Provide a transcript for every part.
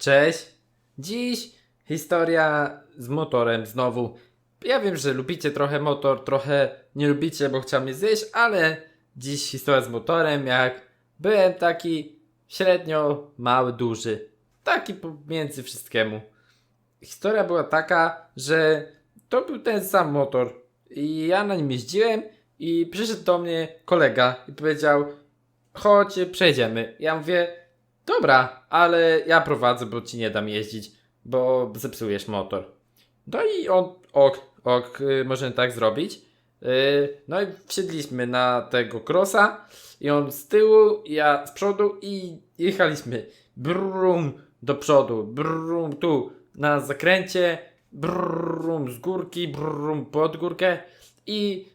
Cześć. Dziś historia z motorem znowu. Ja wiem, że lubicie trochę motor, trochę nie lubicie, bo chciał mnie zjeść, ale dziś historia z motorem, jak byłem taki średnio mały, duży. Taki pomiędzy wszystkiemu. Historia była taka, że to był ten sam motor i ja na nim jeździłem i przyszedł do mnie kolega i powiedział chodź, przejedziemy. Ja mówię, dobra, ale ja prowadzę, bo ci nie dam jeździć, bo zepsujesz motor. No i on, ok, ok, y, możemy tak zrobić. Y, no i wsiedliśmy na tego crossa i on z tyłu, ja z przodu i jechaliśmy brum do przodu, brum tu na zakręcie, brum z górki, brum pod górkę i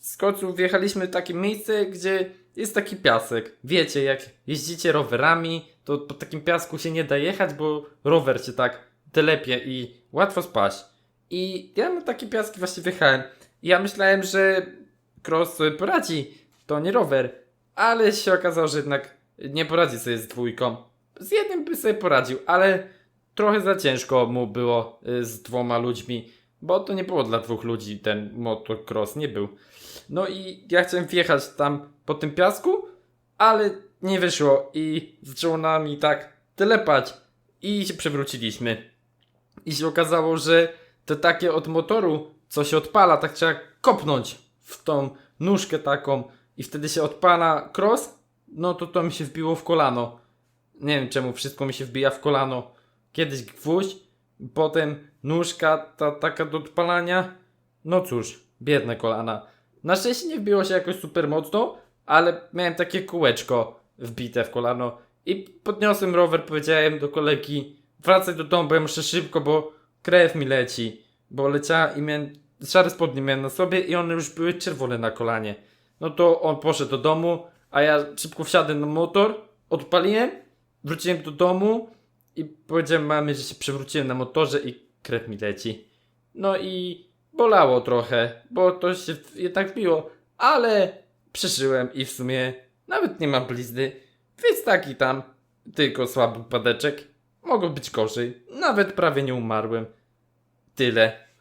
z końcu wjechaliśmy w takie miejsce, gdzie jest taki piasek. Wiecie, jak jeździcie rowerami, to po takim piasku się nie da jechać, bo rower cię tak telepie i łatwo spaść. I ja na takie piaski właśnie wjechałem. I ja myślałem, że cross sobie poradzi, to nie rower. Ale się okazało, że jednak nie poradzi sobie z dwójką. Z jednym by sobie poradził, ale trochę za ciężko mu było y, z dwoma ludźmi, bo to nie było dla dwóch ludzi, ten motocross nie był. No i ja chciałem wjechać tam po tym piasku, ale nie wyszło i zaczęło nami tak telepać i się przewróciliśmy. I się okazało, że to takie od motoru, co się odpala, tak trzeba kopnąć w tą nóżkę taką i wtedy się odpala cross, no to to mi się wbiło w kolano. Nie wiem czemu wszystko mi się wbija w kolano. Kiedyś gwóźdź, potem nóżka ta taka do odpalania. No cóż, biedne kolana. Na szczęście nie wbiło się jakoś super mocno, ale miałem takie kółeczko wbite w kolano i podniosłem rower, powiedziałem do kolegi wracaj do domu, bo ja muszę szybko, bo krew mi leci, bo leciała i miałem szare spodnie miałem na sobie i one już były czerwone na kolanie. No to on poszedł do domu, a ja szybko wsiadłem na motor, odpaliłem, wróciłem do domu i powiedziałem mamie, że się przewróciłem na motorze i krew mi leci. No i bolało trochę, bo to się jednak biło, ale przeżyłem i w sumie nawet nie mam blizny, więc taki tam, tylko słaby upadeczek. Mogło być gorzej, nawet prawie nie umarłem. Tyle.